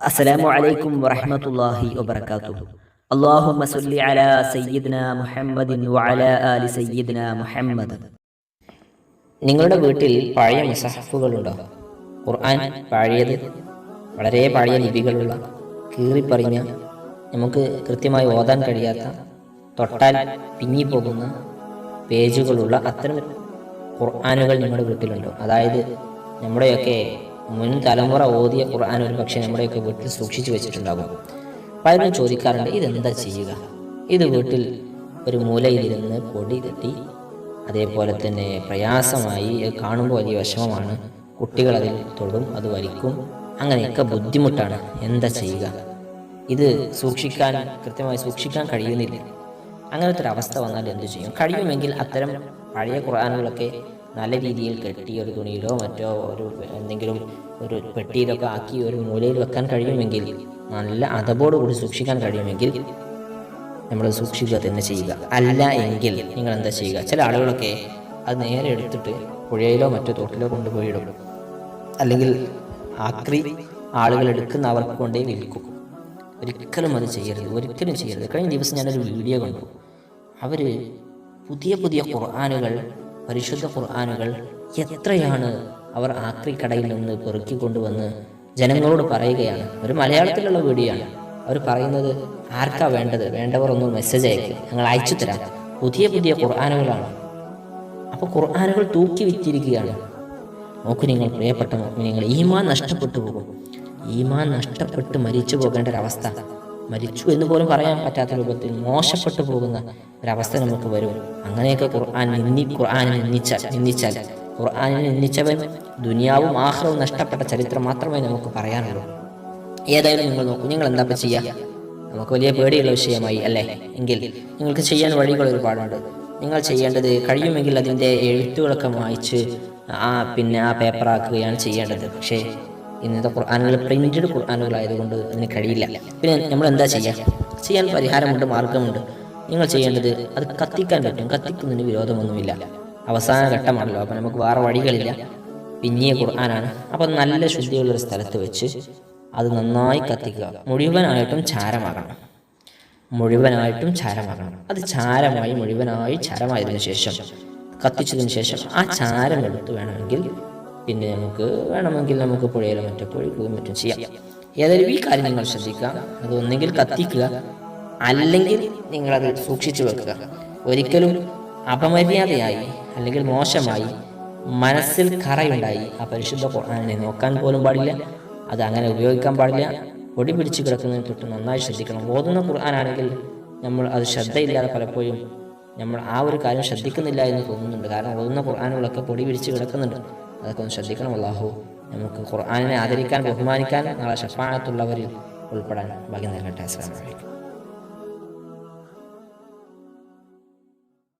അസ്സലാമു അലൈക്കും വറഹ്മത്തുള്ളാഹി വബറകാതുഹു. അല്ലാഹുമ്മ സല്ലി അലാ സയ്യിദ്ന മുഹമ്മദിൻ വഅലാ ആലി സയ്യിദ്ന മുഹമ്മദ്. നിങ്ങളുടെ വീട്ടിൽ പഴയ മുസഹഫുകളുണ്ടോ? ഖുർആൻ പഴയത് വളരെ പഴയ ലിപികളുള്ള കീറിപ്പറിഞ്ഞ നമുക്ക് കൃത്യമായി ഓതാൻ കഴിയാത്ത തൊട്ടാൽ പിങ്ങിപ്പോകുന്ന പേജുകളുള്ള അത്തരം ഖുർആാനുകൾ നിങ്ങളുടെ വീട്ടിലുണ്ടോ? അതായത് നമ്മുടെയൊക്കെ മുൻ തലമുറ ഓതിയ ഖുർആൻ ഒരു പക്ഷേ നമ്മുടെയൊക്കെ വീട്ടിൽ സൂക്ഷിച്ചു വെച്ചിട്ടുണ്ടാകും. പലരും ചോദിക്കാറുണ്ട് ഇതെന്താ ചെയ്യുക? ഇത് വീട്ടിൽ ഒരു മൂലയിലിരുന്ന് പൊടി തട്ടി അതേപോലെ തന്നെ പ്രയാസമായി കാണുമ്പോൾ വലിയ വിഷമമാണ്. കുട്ടികൾ അതിൽ തൊടും അത് വലിക്കും. അങ്ങനെയൊക്കെ ബുദ്ധിമുട്ടാണ്. എന്താ ചെയ്യുക? ഇത് സൂക്ഷിക്കാൻ കൃത്യമായി സൂക്ഷിക്കാൻ കഴിയുന്നില്ല. അങ്ങനത്തെ ഒരു അവസ്ഥ വന്നാൽ എന്തു ചെയ്യും? കഴിയുമെങ്കിൽ അത്തരം പഴയ ഖുർആാനുകളൊക്കെ നല്ല രീതിയിൽ കെട്ടി ഒരു തുണിയിലോ മറ്റോ ഒരു എന്തെങ്കിലും ഒരു പെട്ടിയിലൊക്കെ ആക്കി ഒരു മൂലയിൽ വെക്കാൻ കഴിയുമെങ്കിൽ നല്ല അതപോടുകൂടി സൂക്ഷിക്കാൻ കഴിയുമെങ്കിൽ നമ്മൾ സൂക്ഷിക്കുക തന്നെ ചെയ്യുക. അല്ല എങ്കിൽ നിങ്ങൾ എന്താ ചെയ്യുക? ചില ആളുകളൊക്കെ അത് നേരെ എടുത്തിട്ട് പുഴയിലോ മറ്റോ തോട്ടിലോ കൊണ്ടുപോയി ഇടും അല്ലെങ്കിൽ ആക്രി ആളുകൾ എടുക്കുന്ന അവർക്ക് കൊണ്ടേ വിൽക്കും. ഒരിക്കലും അത് ചെയ്യരുത്. ഒരിക്കലും ചെയ്യരുത്. കഴിഞ്ഞ ദിവസം ഞാനൊരു വീഡിയോ കണ്ടു. അവർ പുതിയ പുതിയ ഖുർആാനുകൾ പരിശുദ്ധ ഖുർആാനുകൾ എത്രയാണ് അവർ ആക്രിക്കടയിൽ നിന്ന് പെറുക്കി കൊണ്ടുവന്ന് ജനങ്ങളോട് പറയുകയാണ്. ഒരു മലയാളത്തിലുള്ള വീഡിയോയാണ് അവർ പറയുന്നത് ആർക്കാ വേണ്ടത്? വേണ്ടവർ ഒന്ന് മെസ്സേജ് അയക്കുക ഞങ്ങൾ അയച്ചു തരാം. പുതിയ പുതിയ ഖുർആാനുകളാണ്. അപ്പോൾ ഖുർആാനുകൾ തൂക്കി വിറ്റിരിക്കുകയാണ്. നോക്കൂ നിങ്ങൾ പ്രിയപ്പെട്ട നിങ്ങൾ ഈമാൻ നഷ്ടപ്പെട്ടു പോകും. ഈമാൻ നഷ്ടപ്പെട്ട് മരിച്ചു പോകേണ്ട ഒരവസ്ഥ. മരിച്ചു എന്ന് പോലും പറയാൻ പറ്റാത്ത രൂപത്തിൽ മോശപ്പെട്ടു പോകുന്ന ഒരവസ്ഥ നമുക്ക് വരും. അങ്ങനെയൊക്കെ ഖുർആൻ നിന്ദി ഖുർആാനെ നിന്ദിച്ചാൽ നിന്ദിച്ചാൽ. ഖുർആാനിനെ നിന്ദിച്ചവൻ ദുനിയാവും ആഹ്റവും നഷ്ടപ്പെട്ട ചരിത്രം മാത്രമേ നമുക്ക് പറയാനുള്ളൂ. ഏതായാലും നിങ്ങൾ നോക്കൂ നിങ്ങൾ എന്താ ചെയ്യുക നമുക്ക് വലിയ പേടിയുള്ള വിഷയമായി അല്ലേ? എങ്കിൽ നിങ്ങൾക്ക് ചെയ്യാൻ വഴികൾ ഒരുപാടുണ്ട്. നിങ്ങൾ ചെയ്യേണ്ടത് കഴിയുമെങ്കിൽ അതിന്റെ എഴുത്തുകളൊക്കെ വായിച്ച് ആ പിന്നെ ആ പേപ്പറാക്കുകയാണ് ചെയ്യേണ്ടത്. പക്ഷേ ഇന്നത്തെ ഖുർആാനുകൾ പ്രിന്റഡ് ഖുർആാനുകളായതുകൊണ്ട് അതിന് കഴിയില്ല. പിന്നെ നമ്മൾ എന്താ ചെയ്യുക ചെയ്യാൻ പരിഹാരമുണ്ട് മാർഗമുണ്ട്. നിങ്ങൾ ചെയ്യേണ്ടത് അത് കത്തിക്കാൻ പറ്റും. കത്തിക്കുന്നതിന് വിരോധമൊന്നുമില്ല. അവസാന ഘട്ടമാണല്ലോ. അപ്പം നമുക്ക് വേറെ വഴികളില്ല. പിന്നിയ ഖുർആനാണ്. അപ്പം നല്ല ശുദ്ധിയുള്ള ഒരു സ്ഥലത്ത് വെച്ച് അത് നന്നായി കത്തിക്കുക. മുഴുവനായിട്ടും ചാരമാകണം. മുഴുവനായിട്ടും ചാരമാകണം. അത് ചാരമായി മുഴുവനായി ചാരമായതിനു ശേഷം കത്തിച്ചതിന് ശേഷം ആ ചാരം എടുത്ത് വേണമെങ്കിൽ പിന്നെ നമുക്ക് വേണമെങ്കിൽ നമുക്ക് പുഴയിലോ മറ്റേ പൊഴിക്കുകയും മറ്റും ചെയ്യാം. ഏതായാലും ഈ കാര്യം നിങ്ങൾ ശ്രദ്ധിക്കുക. അത് ഒന്നെങ്കിൽ കത്തിക്കുക അല്ലെങ്കിൽ നിങ്ങളത് സൂക്ഷിച്ചു വെക്കുക. ഒരിക്കലും അപമര്യാദയായി അല്ലെങ്കിൽ മോശമായി മനസ്സിൽ കറയുണ്ടായി ആ പരിശുദ്ധ ഖുർആനെ നോക്കാൻ പോലും പാടില്ല. അത് അങ്ങനെ ഉപയോഗിക്കാൻ പാടില്ല. പൊടി പിടിച്ച് കിടക്കുന്നതിന് തൊട്ട് നന്നായി ശ്രദ്ധിക്കണം. ഓതുന്ന ഖുർആനാണെങ്കിൽ നമ്മൾ അത് ശ്രദ്ധയില്ലാതെ പലപ്പോഴും നമ്മൾ ആ ഒരു കാര്യം ശ്രദ്ധിക്കുന്നില്ല എന്ന് തോന്നുന്നുണ്ട്. കാരണം ഓതുന്ന ഖുർആാനുകളൊക്കെ പൊടി പിടിച്ച് കിടക്കുന്നുണ്ട്. അതൊക്കെ ഒന്ന് ശ്രദ്ധിക്കണം. അള്ളാഹു നമുക്ക് ഖുർആാനിനെ ആദരിക്കാൻ ബഹുമാനിക്കാൻ നാളെ ഷഫാനത്തുള്ളവരിൽ ഉൾപ്പെടാൻ ഭാഗ്യം നൽകട്ടെ അസ്സാം വലൈക്കും